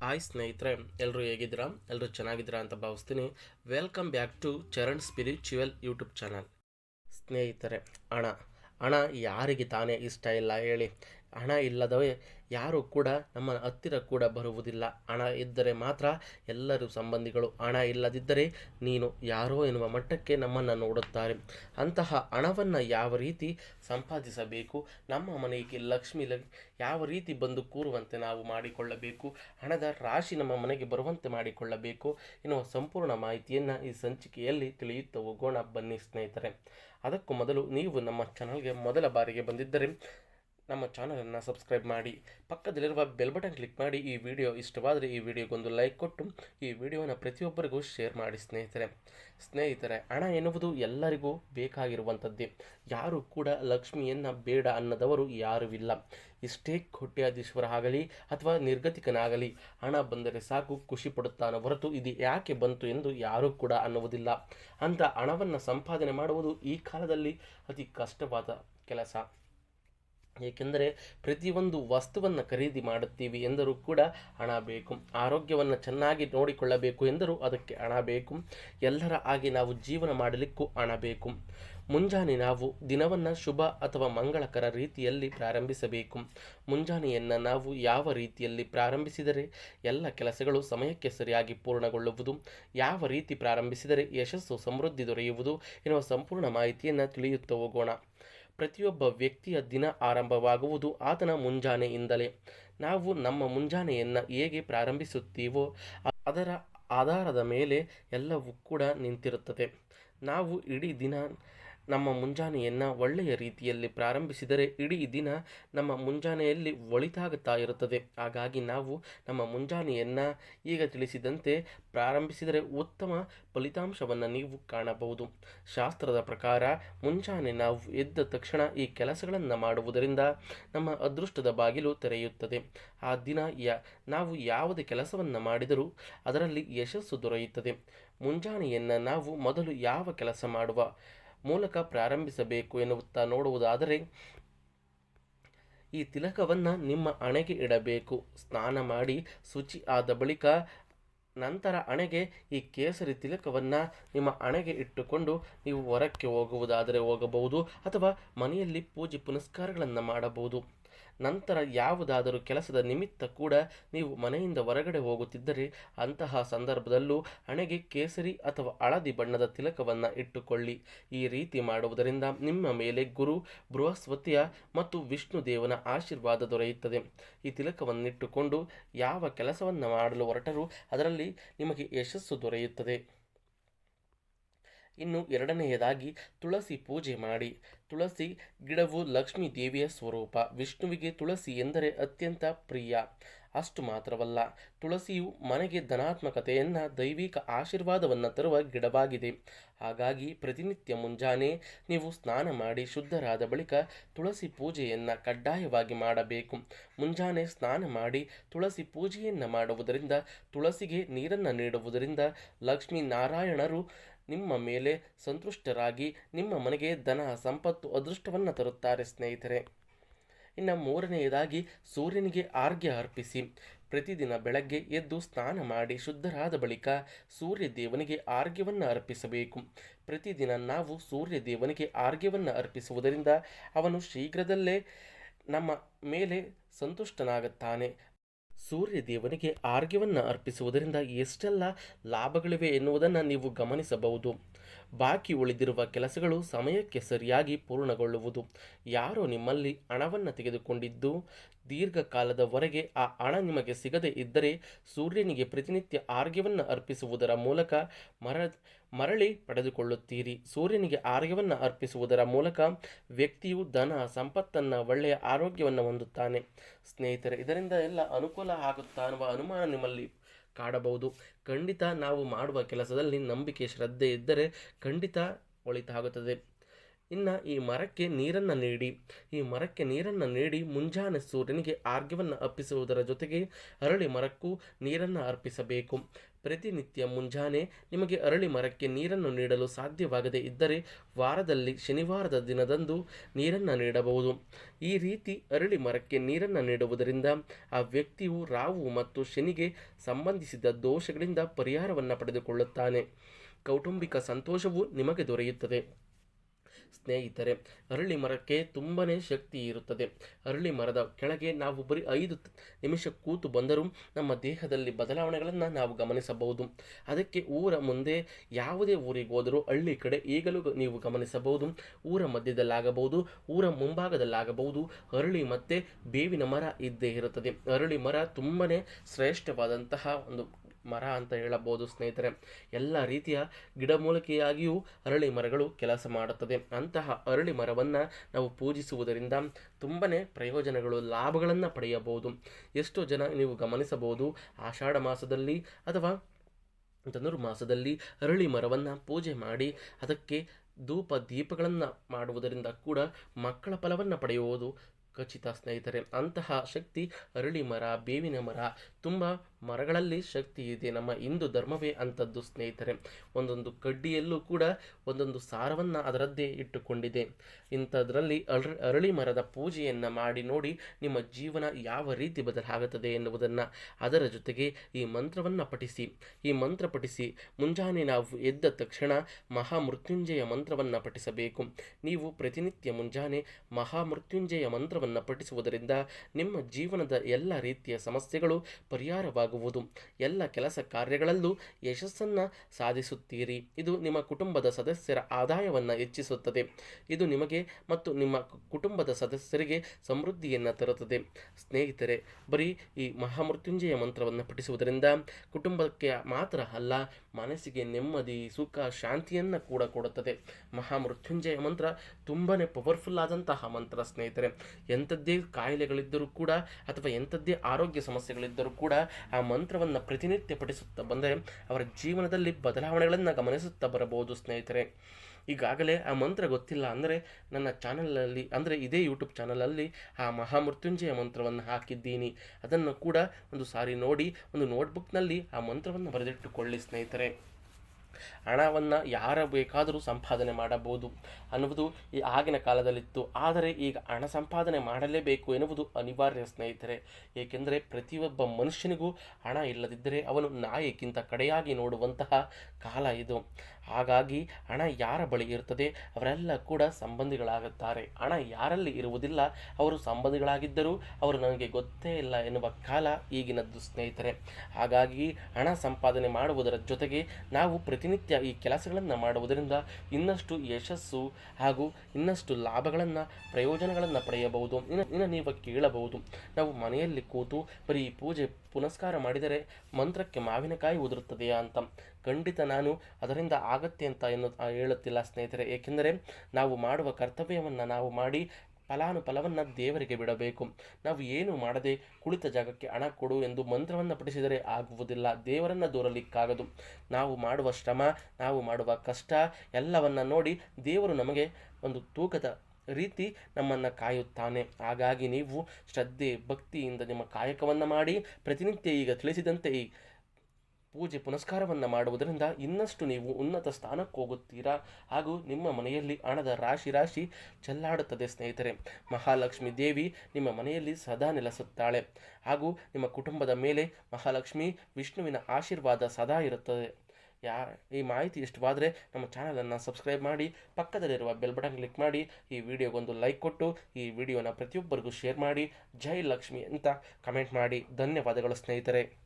Hi ಸ್ನೇಹಿತರೆ ಎಲ್ಲರೂ ಹೇಗಿದ್ದೀರಾ? ಎಲ್ಲರೂ ಚೆನ್ನಾಗಿದ್ದೀರಾ ಅಂತ ಭಾವಿಸ್ತೀನಿ. Welcome back to Charan spiritual YouTube channel ಸ್ನೇಹಿತರೆ ಹಣ ಹಣ ಯಾರಿಗೆ ತಾನೇ ಇಷ್ಟ ಇಲ್ಲ ಹೇಳಿ? ಹಣ ಇಲ್ಲದವೇ ಯಾರು ಕೂಡ ನಮ್ಮ ಹತ್ತಿರ ಕೂಡ ಬರುವುದಿಲ್ಲ. ಹಣ ಇದ್ದರೆ ಮಾತ್ರ ಎಲ್ಲರೂ ಸಂಬಂಧಿಗಳು ಹಣ ಇಲ್ಲದಿದ್ದರೆ ನೀನು ಯಾರೋ ಎನ್ನುವ ಮಟ್ಟಕ್ಕೆ ನಮ್ಮನ್ನು ನೋಡುತ್ತಾರೆ. ಅಂತಹ ಹಣವನ್ನು ಯಾವ ರೀತಿ ಸಂಪಾದಿಸಬೇಕು? ನಮ್ಮ ಮನೆಗೆ ಲಕ್ಷ್ಮಿ ಯಾವ ರೀತಿ ಬಂದು ಕೂರುವಂತೆ ನಾವು ಮಾಡಿಕೊಳ್ಳಬೇಕು? ಹಣದ ರಾಶಿ ನಮ್ಮ ಮನೆಗೆ ಬರುವಂತೆ ಮಾಡಿಕೊಳ್ಳಬೇಕು ಎನ್ನುವ ಸಂಪೂರ್ಣ ಮಾಹಿತಿಯನ್ನು ಈ ಸಂಚಿಕೆಯಲ್ಲಿ ತಿಳಿಯುತ್ತಾ ಹೋಗೋಣ ಬನ್ನಿ ಸ್ನೇಹಿತರೆ. ಅದಕ್ಕೂ ಮೊದಲು ನೀವು ನಮ್ಮ ಚಾನಲ್ಗೆ ಮೊದಲ ಬಾರಿಗೆ ಬಂದಿದ್ದರೆ ನಮ್ಮ ಚಾನಲನ್ನು ಸಬ್ಸ್ಕ್ರೈಬ್ ಮಾಡಿ, ಪಕ್ಕದಲ್ಲಿರುವ ಬೆಲ್ ಬಟನ್ ಕ್ಲಿಕ್ ಮಾಡಿ ಈ ವಿಡಿಯೋ ಇಷ್ಟವಾದರೆ ಈ ವಿಡಿಯೋಗೊಂದು ಲೈಕ್ ಕೊಟ್ಟು, ಈ ವಿಡಿಯೋನ ಪ್ರತಿಯೊಬ್ಬರಿಗೂ ಶೇರ್ ಮಾಡಿ ಸ್ನೇಹಿತರೆ. ಸ್ನೇಹಿತರೆ, ಹಣ ಎನ್ನುವುದು ಎಲ್ಲರಿಗೂ ಬೇಕಾಗಿರುವಂಥದ್ದೇ. ಯಾರು ಕೂಡ ಲಕ್ಷ್ಮಿಯನ್ನು ಬೇಡ ಅನ್ನದವರು ಯಾರೂ ಇಲ್ಲ. ಇಷ್ಟೇ ಆಗಲಿ ಅಥವಾ ನಿರ್ಗತಿಕನಾಗಲಿ, ಹಣ ಬಂದರೆ ಸಾಕು, ಖುಷಿ ಪಡುತ್ತಾನೆ ಹೊರತು ಇದು ಯಾಕೆ ಬಂತು ಎಂದು ಯಾರೂ ಕೂಡ ಅನ್ನುವುದಿಲ್ಲ. ಅಂತ ಹಣವನ್ನು ಸಂಪಾದನೆ ಮಾಡುವುದು ಈ ಕಾಲದಲ್ಲಿ ಅತಿ ಕಷ್ಟವಾದ ಕೆಲಸ. ಏಕೆಂದರೆ ಪ್ರತಿಯೊಂದು ವಸ್ತುವನ್ನು ಖರೀದಿ ಮಾಡುತ್ತೀವಿ ಎಂದರೂ ಕೂಡ ಹಣ ಬೇಕು. ಆರೋಗ್ಯವನ್ನು ಚೆನ್ನಾಗಿ ನೋಡಿಕೊಳ್ಳಬೇಕು ಎಂದರೂ ಅದಕ್ಕೆ ಹಣ ಬೇಕು. ಎಲ್ಲರ ಆಗಿ ನಾವು ಜೀವನ ಮಾಡಲಿಕ್ಕೂ ಹಣ ಬೇಕು. ಮುಂಜಾನೆ ನಾವು ದಿನವನ್ನು ಶುಭ ಅಥವಾ ಮಂಗಳಕರ ರೀತಿಯಲ್ಲಿ ಪ್ರಾರಂಭಿಸಬೇಕು. ಮುಂಜಾನೆಯನ್ನು ನಾವು ಯಾವ ರೀತಿಯಲ್ಲಿ ಪ್ರಾರಂಭಿಸಿದರೆ ಎಲ್ಲ ಕೆಲಸಗಳು ಸಮಯಕ್ಕೆ ಸರಿಯಾಗಿ ಪೂರ್ಣಗೊಳ್ಳುವುದು, ಯಾವ ರೀತಿ ಪ್ರಾರಂಭಿಸಿದರೆ ಯಶಸ್ಸು ಸಮೃದ್ಧಿ ದೊರೆಯುವುದು ಎನ್ನುವ ಸಂಪೂರ್ಣ ಮಾಹಿತಿಯನ್ನು ತಿಳಿಯುತ್ತಾ ಹೋಗೋಣ. ಪ್ರತಿಯೊಬ್ಬ ವ್ಯಕ್ತಿಯ ದಿನ ಆರಂಭವಾಗುವುದು ಆತನ ಮುಂಜಾನೆಯಿಂದಲೇ. ನಾವು ನಮ್ಮ ಮುಂಜಾನೆಯನ್ನು ಹೇಗೆ ಪ್ರಾರಂಭಿಸುತ್ತೀವೋ ಅದರ ಆಧಾರದ ಮೇಲೆ ಎಲ್ಲವೂ ಕೂಡ ನಿಂತಿರುತ್ತದೆ. ನಾವು ಇಡೀ ದಿನ ನಮ್ಮ ಮುಂಜಾನೆಯನ್ನು ಒಳ್ಳೆಯ ರೀತಿಯಲ್ಲಿ ಪ್ರಾರಂಭಿಸಿದರೆ ಇಡೀ ದಿನ ನಮ್ಮ ಮುಂಜಾನೆಯಲ್ಲಿ ಒಳಿತಾಗುತ್ತಾ ಇರುತ್ತದೆ. ಹಾಗಾಗಿ ನಾವು ನಮ್ಮ ಮುಂಜಾನೆಯನ್ನು ಈಗ ತಿಳಿಸಿದಂತೆ ಪ್ರಾರಂಭಿಸಿದರೆ ಉತ್ತಮ ಫಲಿತಾಂಶವನ್ನು ನೀವು ಕಾಣಬಹುದು. ಶಾಸ್ತ್ರದ ಪ್ರಕಾರ ಮುಂಜಾನೆ ನಾವು ಎದ್ದ ತಕ್ಷಣ ಈ ಕೆಲಸಗಳನ್ನು ಮಾಡುವುದರಿಂದ ನಮ್ಮ ಅದೃಷ್ಟದ ಬಾಗಿಲು ತೆರೆಯುತ್ತದೆ. ಆ ದಿನ ಯ ನಾವು ಯಾವುದೇ ಕೆಲಸವನ್ನು ಮಾಡಿದರೂ ಅದರಲ್ಲಿ ಯಶಸ್ಸು ದೊರೆಯುತ್ತದೆ. ಮುಂಜಾನೆಯನ್ನು ನಾವು ಮೊದಲು ಯಾವ ಕೆಲಸ ಮಾಡುವ? ಮೂಲಕ ಪ್ರಾರಂಭಿಸಬೇಕು ಎನ್ನುತ್ತಾ ನೋಡುವುದಾದರೆ, ಈ ತಿಲಕವನ್ನು ನಿಮ್ಮ ಹಣೆಗೆ ಇಡಬೇಕು. ಸ್ನಾನ ಮಾಡಿ ಶುಚಿ ಆದ ಬಳಿಕ ನಂತರ ಹಣೆಗೆ ಈ ಕೇಸರಿ ತಿಲಕವನ್ನು ನಿಮ್ಮ ಹಣೆಗೆ ಇಟ್ಟುಕೊಂಡು ನೀವು ಹೊರಕ್ಕೆ ಹೋಗುವುದಾದರೆ ಹೋಗಬಹುದು ಅಥವಾ ಮನೆಯಲ್ಲಿ ಪೂಜೆ ಪುನಸ್ಕಾರಗಳನ್ನು ಮಾಡಬಹುದು. ನಂತರ ಯಾವುದಾದರೂ ಕೆಲಸದ ನಿಮಿತ್ತ ಕೂಡ ನೀವು ಮನೆಯಿಂದ ಹೊರಗಡೆ ಹೋಗುತ್ತಿದ್ದರೆ ಅಂತಹ ಸಂದರ್ಭದಲ್ಲೂ ಹಣೆಗೆ ಕೇಸರಿ ಅಥವಾ ಹಳದಿ ಬಣ್ಣದ ತಿಲಕವನ್ನು ಇಟ್ಟುಕೊಳ್ಳಿ. ಈ ರೀತಿ ಮಾಡುವುದರಿಂದ ನಿಮ್ಮ ಮೇಲೆ ಗುರು, ಬೃಹಸ್ಪತಿಯ ಮತ್ತು ವಿಷ್ಣು ದೇವನ ಆಶೀರ್ವಾದ ದೊರೆಯುತ್ತದೆ. ಈ ತಿಲಕವನ್ನಿಟ್ಟುಕೊಂಡು ಯಾವ ಕೆಲಸವನ್ನು ಮಾಡಲು ಹೊರಟರೂ ಅದರಲ್ಲಿ ನಿಮಗೆ ಯಶಸ್ಸು ದೊರೆಯುತ್ತದೆ. ಇನ್ನು ಎರಡನೆಯದಾಗಿ ತುಳಸಿ ಪೂಜೆ ಮಾಡಿ. ತುಳಸಿ ಗಿಡವು ಲಕ್ಷ್ಮೀ ದೇವಿಯ ಸ್ವರೂಪ. ವಿಷ್ಣುವಿಗೆ ತುಳಸಿ ಎಂದರೆ ಅತ್ಯಂತ ಪ್ರಿಯ. ಅಷ್ಟು ಮಾತ್ರವಲ್ಲ, ತುಳಸಿಯು ಮನೆಗೆ ಧನಾತ್ಮಕತೆಯನ್ನು, ದೈವಿಕ ಆಶೀರ್ವಾದವನ್ನು ತರುವ ಗಿಡವಾಗಿದೆ. ಹಾಗಾಗಿ ಪ್ರತಿನಿತ್ಯ ಮುಂಜಾನೆ ನೀವು ಸ್ನಾನ ಮಾಡಿ ಶುದ್ಧರಾದ ಬಳಿಕ ತುಳಸಿ ಪೂಜೆಯನ್ನು ಕಡ್ಡಾಯವಾಗಿ ಮಾಡಬೇಕು. ಮುಂಜಾನೆ ಸ್ನಾನ ಮಾಡಿ ತುಳಸಿ ಪೂಜೆಯನ್ನು ಮಾಡುವುದರಿಂದ, ತುಳಸಿಗೆ ನೀರನ್ನು ನೀಡುವುದರಿಂದ ಲಕ್ಷ್ಮೀ ನಾರಾಯಣರು ನಿಮ್ಮ ಮೇಲೆ ಸಂತುಷ್ಟರಾಗಿ ನಿಮ್ಮ ಮನೆಗೆ ಧನ, ಸಂಪತ್ತು, ಅದೃಷ್ಟವನ್ನು ತರುತ್ತಾರೆ ಸ್ನೇಹಿತರೆ. ಇನ್ನು ಮೂರನೆಯದಾಗಿ ಸೂರ್ಯನಿಗೆ ಆರ್ಘ್ಯ ಅರ್ಪಿಸಿ. ಪ್ರತಿದಿನ ಬೆಳಗ್ಗೆ ಎದ್ದು ಸ್ನಾನ ಮಾಡಿ ಶುದ್ಧರಾದ ಬಳಿಕ ಸೂರ್ಯ ದೇವನಿಗೆ ಆರ್ಘ್ಯವನ್ನು ಅರ್ಪಿಸಬೇಕು. ಪ್ರತಿದಿನ ನಾವು ಸೂರ್ಯ ದೇವನಿಗೆ ಆರ್ಘ್ಯವನ್ನು ಅರ್ಪಿಸುವುದರಿಂದ ಅವನು ಶೀಘ್ರದಲ್ಲೇ ನಮ್ಮ ಮೇಲೆ ಸಂತುಷ್ಟನಾಗುತ್ತಾನೆ. ಸೂರ್ಯ ದೇವನಿಗೆ ಆರ್ಘ್ಯವನ್ನು ಅರ್ಪಿಸುವುದರಿಂದ ಎಷ್ಟೆಲ್ಲ ಲಾಭಗಳಿವೆ ಎನ್ನುವುದನ್ನು ನೀವು ಗಮನಿಸಬಹುದು. ಬಾಕಿ ಉಳಿದಿರುವ ಕೆಲಸಗಳು ಸಮಯಕ್ಕೆ ಸರಿಯಾಗಿ ಪೂರ್ಣಗೊಳ್ಳುವುದು. ಯಾರೋ ನಿಮ್ಮಲ್ಲಿ ಹಣವನ್ನು ತೆಗೆದುಕೊಂಡಿದ್ದು ದೀರ್ಘಕಾಲದವರೆಗೆ ಆ ಹಣ ನಿಮಗೆ ಸಿಗದೇ ಇದ್ದರೆ ಸೂರ್ಯನಿಗೆ ಪ್ರತಿನಿತ್ಯ ಆರ್ಘ್ಯವನ್ನು ಅರ್ಪಿಸುವುದರ ಮೂಲಕ ಮರ, ಮರಳಿ ಪಡೆದುಕೊಳ್ಳುತ್ತೀರಿ. ಸೂರ್ಯನಿಗೆ ಆರ್ಘ್ಯವನ್ನು ಅರ್ಪಿಸುವುದರ ಮೂಲಕ ವ್ಯಕ್ತಿಯು ಧನ, ಸಂಪತ್ತನ್ನು, ಒಳ್ಳೆಯ ಆರೋಗ್ಯವನ್ನು ಹೊಂದುತ್ತಾನೆ. ಸ್ನೇಹಿತರೆ, ಇದರಿಂದ ಎಲ್ಲ ಅನುಕೂಲ ಆಗುತ್ತಾ ಅನ್ನುವ ಅನುಮಾನ ನಿಮ್ಮಲ್ಲಿ ಕಾಡಬಹುದು. ಖಂಡಿತ ನಾವು ಮಾಡುವ ಕೆಲಸದಲ್ಲಿ ನಂಬಿಕೆ, ಶ್ರದ್ಧೆ ಇದ್ದರೆ ಖಂಡಿತ ಒಳಿತಾಗುತ್ತದೆ. ಇನ್ನು ಈ ಮರಕ್ಕೆ ನೀರನ್ನು ನೀಡಿ, ಈ ಮರಕ್ಕೆ ನೀರನ್ನು ನೀಡಿ ಮುಂಜಾನೆ ಸೂರ್ಯನಿಗೆ ಆರ್ಗ್ಯವನ್ನು ಅರ್ಪಿಸುವುದರ ಜೊತೆಗೆ ಅರಳಿ ಮರಕ್ಕೂ ನೀರನ್ನು ಅರ್ಪಿಸಬೇಕು. ಪ್ರತಿನಿತ್ಯ ಮುಂಜಾನೆ ನಿಮಗೆ ಅರಳಿ ಮರಕ್ಕೆ ನೀರನ್ನು ನೀಡಲು ಸಾಧ್ಯವಾಗದೇ ಇದ್ದರೆ ವಾರದಲ್ಲಿ ಶನಿವಾರದ ದಿನದಂದು ನೀರನ್ನು ನೀಡಬಹುದು. ಈ ರೀತಿ ಅರಳಿ ಮರಕ್ಕೆ ನೀರನ್ನು ನೀಡುವುದರಿಂದ ಆ ವ್ಯಕ್ತಿಯು ರಾವು ಮತ್ತು ಶನಿಗೆ ಸಂಬಂಧಿಸಿದ ದೋಷಗಳಿಂದ ಪರಿಹಾರವನ್ನು ಪಡೆದುಕೊಳ್ಳುತ್ತಾನೆ. ಕೌಟುಂಬಿಕ ಸಂತೋಷವು ನಿಮಗೆ ದೊರೆಯುತ್ತದೆ. ಸ್ನೇಹಿತರೆ, ಅರಳಿ ಮರಕ್ಕೆ ತುಂಬಾ ಶಕ್ತಿ ಇರುತ್ತದೆ. ಅರಳಿ ಮರದ ಕೆಳಗೆ ನಾವು ಬರೀ ಐದು ನಿಮಿಷ ಕೂತು ಬಂದರೂ ನಮ್ಮ ದೇಹದಲ್ಲಿ ಬದಲಾವಣೆಗಳನ್ನು ನಾವು ಗಮನಿಸಬಹುದು. ಅದಕ್ಕೆ ಊರ ಮುಂದೆ ಯಾವುದೇ ಊರಿಗೆ ಹೋದರೂ ಹಳ್ಳಿ ಕಡೆ ಈಗಲೂ ನೀವು ಗಮನಿಸಬಹುದು. ಊರ ಮಧ್ಯದಲ್ಲಾಗಬಹುದು, ಊರ ಮುಂಭಾಗದಲ್ಲಾಗಬಹುದು, ಅರಳಿ ಮತ್ತು ಬೇವಿನ ಮರ ಇದ್ದೇ ಇರುತ್ತದೆ. ಅರಳಿ ಮರ ತುಂಬಾ ಶ್ರೇಷ್ಠವಾದಂತಹ ಒಂದು ಮರ ಅಂತ ಹೇಳಬಹುದು ಸ್ನೇಹಿತರೆ. ಎಲ್ಲ ರೀತಿಯ ಗಿಡಮೂಲಿಕೆಯಾಗಿಯೂ ಅರಳಿ ಮರಗಳು ಕೆಲಸ ಮಾಡುತ್ತದೆ. ಅಂತಹ ಅರಳಿ ಮರವನ್ನು ನಾವು ಪೂಜಿಸುವುದರಿಂದ ತುಂಬನೇ ಪ್ರಯೋಜನಗಳು, ಲಾಭಗಳನ್ನು ಪಡೆಯಬಹುದು. ಎಷ್ಟೋ ಜನ ನೀವು ಗಮನಿಸಬಹುದು, ಆಷಾಢ ಮಾಸದಲ್ಲಿ ಅಥವಾ ಧನುರ್ಮಾಸದಲ್ಲಿ ಅರಳಿ ಮರವನ್ನು ಪೂಜೆ ಮಾಡಿ ಅದಕ್ಕೆ ಧೂಪ ದೀಪಗಳನ್ನು ಮಾಡುವುದರಿಂದ ಕೂಡ ಮಕ್ಕಳ ಫಲವನ್ನು ಪಡೆಯುವುದು ಖಚಿತ ಸ್ನೇಹಿತರೆ, ಅಂತಹ ಶಕ್ತಿ ಅರಳಿ ಮರ, ಬೇವಿನ ಮರ, ತುಂಬ ಮರಗಳಲ್ಲಿ ಶಕ್ತಿ ಇದೆ ನಮ್ಮ ಹಿಂದೂ ಧರ್ಮವೇ ಅಂಥದ್ದು ಸ್ನೇಹಿತರೆ. ಒಂದೊಂದು ಕಡ್ಡಿಯಲ್ಲೂ ಕೂಡ ಒಂದೊಂದು ಸಾರವನ್ನು ಅದರದ್ದೇ ಇಟ್ಟುಕೊಂಡಿದೆ. ಇಂಥದ್ರಲ್ಲಿ ಅರ, ಅರಳಿ ಮರದ ಪೂಜೆಯನ್ನು ಮಾಡಿ ನೋಡಿ ನಿಮ್ಮ ಜೀವನ ಯಾವ ರೀತಿ ಬದಲಾಗುತ್ತದೆ ಎನ್ನುವುದನ್ನು ಅದರ ಜೊತೆಗೆ ಈ ಮಂತ್ರವನ್ನು ಪಠಿಸಿ. ಈ ಮಂತ್ರ ಪಠಿಸಿ ಮುಂಜಾನೆ ನಾವು ಎದ್ದ ತಕ್ಷಣ ಮಹಾಮೃತ್ಯುಂಜಯ ಮಂತ್ರವನ್ನು ಪಠಿಸಬೇಕು. ನೀವು ಪ್ರತಿನಿತ್ಯ ಮುಂಜಾನೆ ಮಹಾಮೃತ್ಯುಂಜಯ ಮಂತ್ರವನ್ನು ಪಠಿಸುವುದರಿಂದ ನಿಮ್ಮ ಜೀವನದ ಎಲ್ಲ ರೀತಿಯ ಸಮಸ್ಯೆಗಳು ಪರಿಹಾರವಾಗುವುದು. ಎಲ್ಲ ಕೆಲಸ ಕಾರ್ಯಗಳಲ್ಲೂ ಯಶಸ್ಸನ್ನು ಸಾಧಿಸುತ್ತೀರಿ. ಇದು ನಿಮ್ಮ ಕುಟುಂಬದ ಸದಸ್ಯರ ಆದಾಯವನ್ನು ಹೆಚ್ಚಿಸುತ್ತದೆ. ಇದು ನಿಮಗೆ ಮತ್ತು ನಿಮ್ಮ ಕುಟುಂಬದ ಸದಸ್ಯರಿಗೆ ಸಮೃದ್ಧಿಯನ್ನು ತರುತ್ತದೆ. ಸ್ನೇಹಿತರೆ, ಬರೀ ಈ ಮಹಾಮೃತ್ಯುಂಜಯ ಮಂತ್ರವನ್ನು ಪಠಿಸುವುದರಿಂದ ಕುಟುಂಬಕ್ಕೆ ಮಾತ್ರ ಅಲ್ಲ, ಮನಸ್ಸಿಗೆ ನೆಮ್ಮದಿ, ಸುಖ, ಶಾಂತಿಯನ್ನು ಕೂಡ ಕೊಡುತ್ತದೆ. ಮಹಾಮೃತ್ಯುಂಜಯ ಮಂತ್ರ ತುಂಬಾ ಪವರ್ಫುಲ್ ಆದಂತಹ ಮಂತ್ರ ಸ್ನೇಹಿತರೆ. ಎಂಥದ್ದೇ ಕಾಯಿಲೆಗಳಿದ್ದರೂ ಕೂಡ ಅಥವಾ ಎಂಥದ್ದೇ ಆರೋಗ್ಯ ಸಮಸ್ಯೆಗಳಿದ್ದರೂ ಕೂಡ ಆ ಮಂತ್ರವನ್ನು ಪ್ರತಿನಿತ್ಯ ಪಠಿಸುತ್ತಾ ಬಂದರೆ ಅವರ ಜೀವನದಲ್ಲಿ ಬದಲಾವಣೆಗಳನ್ನು ಗಮನಿಸುತ್ತಾ ಬರಬಹುದು, ಸ್ನೇಹಿತರೆ. ಈಗಾಗಲೇ ಆ ಮಂತ್ರ ಗೊತ್ತಿಲ್ಲ ಅಂದರೆ ನನ್ನ ಚಾನಲಲ್ಲಿ ಅಂದರೆ ಇದೇ ಯೂಟ್ಯೂಬ್ ಚಾನಲಲ್ಲಿ ಆ ಮಹಾಮೃತ್ಯುಂಜಯ ಮಂತ್ರವನ್ನು ಹಾಕಿದ್ದೀನಿ. ಅದನ್ನು ಕೂಡ ಒಂದು ಸಾರಿ ನೋಡಿ, ಒಂದು ನೋಟ್ಬುಕ್ನಲ್ಲಿ ಆ ಮಂತ್ರವನ್ನು ಬರೆದಿಟ್ಟುಕೊಳ್ಳಿ, ಸ್ನೇಹಿತರೆ. ಹಣವನ್ನು ಯಾರ ಬೇಕಾದರೂ ಸಂಪಾದನೆ ಮಾಡಬಹುದು ಅನ್ನುವುದು ಈ ಆಗಿನ ಕಾಲದಲ್ಲಿತ್ತು. ಆದರೆ ಈಗ ಹಣ ಸಂಪಾದನೆ ಮಾಡಲೇಬೇಕು ಎನ್ನುವುದು ಅನಿವಾರ್ಯ ಸ್ನೇಹಿತರೆ. ಏಕೆಂದರೆ ಪ್ರತಿಯೊಬ್ಬ ಮನುಷ್ಯನಿಗೂ ಹಣ ಇಲ್ಲದಿದ್ದರೆ ಅವನು ನಾಯಿಗಿಂತ ಕಡೆಯಾಗಿ ನೋಡುವಂತಹ ಕಾಲ ಇದು. ಹಾಗಾಗಿ ಹಣ ಯಾರ ಬಳಿ ಇರುತ್ತದೆ? ಅವರೆಲ್ಲ ಕೂಡ ಸಂಬಂಧಿಗಳಾಗುತ್ತಾರೆ. ಹಣ ಯಾರಲ್ಲಿ ಇರುವುದಿಲ್ಲ? ಅವರು ಸಂಬಂಧಿಗಳಾಗಿದ್ದರೂ ಅವರು ನನಗೆ ಗೊತ್ತೇ ಇಲ್ಲ ಎನ್ನುವ ಕಾಲ ಈಗಿನದ್ದು ಸ್ನೇಹಿತರೆ. ಹಾಗಾಗಿ ಹಣ ಸಂಪಾದನೆ ಮಾಡುವುದರ ಜೊತೆಗೆ ನಾವು ಪ್ರತಿನಿತ್ಯ ಈ ಕೆಲಸಗಳನ್ನು ಮಾಡುವುದರಿಂದ ಇನ್ನಷ್ಟು ಯಶಸ್ಸು ಹಾಗೂ ಇನ್ನಷ್ಟು ಲಾಭಗಳನ್ನು, ಪ್ರಯೋಜನಗಳನ್ನು ಪಡೆಯಬಹುದು. ಇನ್ನು ನೀವು ಕೇಳಬಹುದು. ನಾವು ಮನೆಯಲ್ಲಿ ಕೂತು ಬರೀ ಪೂಜೆ, ಪುನಸ್ಕಾರ ಮಾಡಿದರೆ ಮಂತ್ರಕ್ಕೆ ಮಾವಿನಕಾಯಿ ಉದುರುತ್ತದೆಯಾ ಅಂತ. ಖಂಡಿತ ನಾನು ಅದರಿಂದ ಆಗತ್ತೆ ಅಂತ ಎನ್ನು ಹೇಳುತ್ತಿಲ್ಲ ಸ್ನೇಹಿತರೆ. ಏಕೆಂದರೆ ನಾವು ಮಾಡುವ ಕರ್ತವ್ಯವನ್ನು ನಾವು ಮಾಡಿ ಫಲಾನುಫಲವನ್ನು ದೇವರಿಗೆ ಬಿಡಬೇಕು. ನಾವು ಏನು ಮಾಡದೆ ಕುಳಿತ ಜಾಗಕ್ಕೆ ಹಣ ಕೊಡು ಎಂದು ಮಂತ್ರವನ್ನು ಪಠಿಸಿದರೆ ಆಗುವುದಿಲ್ಲ. ದೇವರನ್ನು ದೂರಲಿಕ್ಕಾಗದು. ನಾವು ಮಾಡುವ ಶ್ರಮ, ನಾವು ಮಾಡುವ ಕಷ್ಟ ಎಲ್ಲವನ್ನು ನೋಡಿ ದೇವರು ನಮಗೆ ಒಂದು ತೂಕದ ರೀತಿ ನಮ್ಮನ್ನು ಕಾಯುತ್ತಾನೆ. ಹಾಗಾಗಿ ನೀವು ಶ್ರದ್ಧೆ, ಭಕ್ತಿಯಿಂದ ನಿಮ್ಮ ಕಾಯಕವನ್ನು ಮಾಡಿ ಪ್ರತಿನಿತ್ಯ ಈಗ ತಿಳಿಸಿದಂತೆ ಈ ಪೂಜೆ ಪುನಸ್ಕಾರವನ್ನು ಮಾಡುವುದರಿಂದ ಇನ್ನಷ್ಟು ನೀವು ಉನ್ನತ ಸ್ಥಾನಕ್ಕೆ ಹೋಗುತ್ತೀರಾ? ಹಾಗೂ ನಿಮ್ಮ ಮನೆಯಲ್ಲಿ ಹಣದ ರಾಶಿ ರಾಶಿ ಚೆಲ್ಲಾಡುತ್ತದೆ ಸ್ನೇಹಿತರೆ. ಮಹಾಲಕ್ಷ್ಮಿ ದೇವಿ ನಿಮ್ಮ ಮನೆಯಲ್ಲಿ ಸದಾ ನೆಲೆಸುತ್ತಾಳೆ. ಹಾಗೂ ನಿಮ್ಮ ಕುಟುಂಬದ ಮೇಲೆ ಮಹಾಲಕ್ಷ್ಮಿ ವಿಷ್ಣುವಿನ ಆಶೀರ್ವಾದ ಸದಾ ಇರುತ್ತದೆ. ಯಾ, ಈ ಮಾಹಿತಿ ಇಷ್ಟವಾದರೆ ನಮ್ಮ ಚಾನಲನ್ನು ಸಬ್ಸ್ಕ್ರೈಬ್ ಮಾಡಿ, ಪಕ್ಕದಲ್ಲಿರುವ ಬೆಲ್ ಬಟನ್ ಕ್ಲಿಕ್ ಮಾಡಿ, ಈ ವಿಡಿಯೋಗೊಂದು ಲೈಕ್ ಕೊಟ್ಟು, ಈ ವಿಡಿಯೋನ ಪ್ರತಿಯೊಬ್ಬರಿಗೂ ಶೇರ್ ಮಾಡಿ. ಜೈ ಲಕ್ಷ್ಮಿ ಅಂತ ಕಮೆಂಟ್ ಮಾಡಿ. ಧನ್ಯವಾದಗಳು ಸ್ನೇಹಿತರೆ.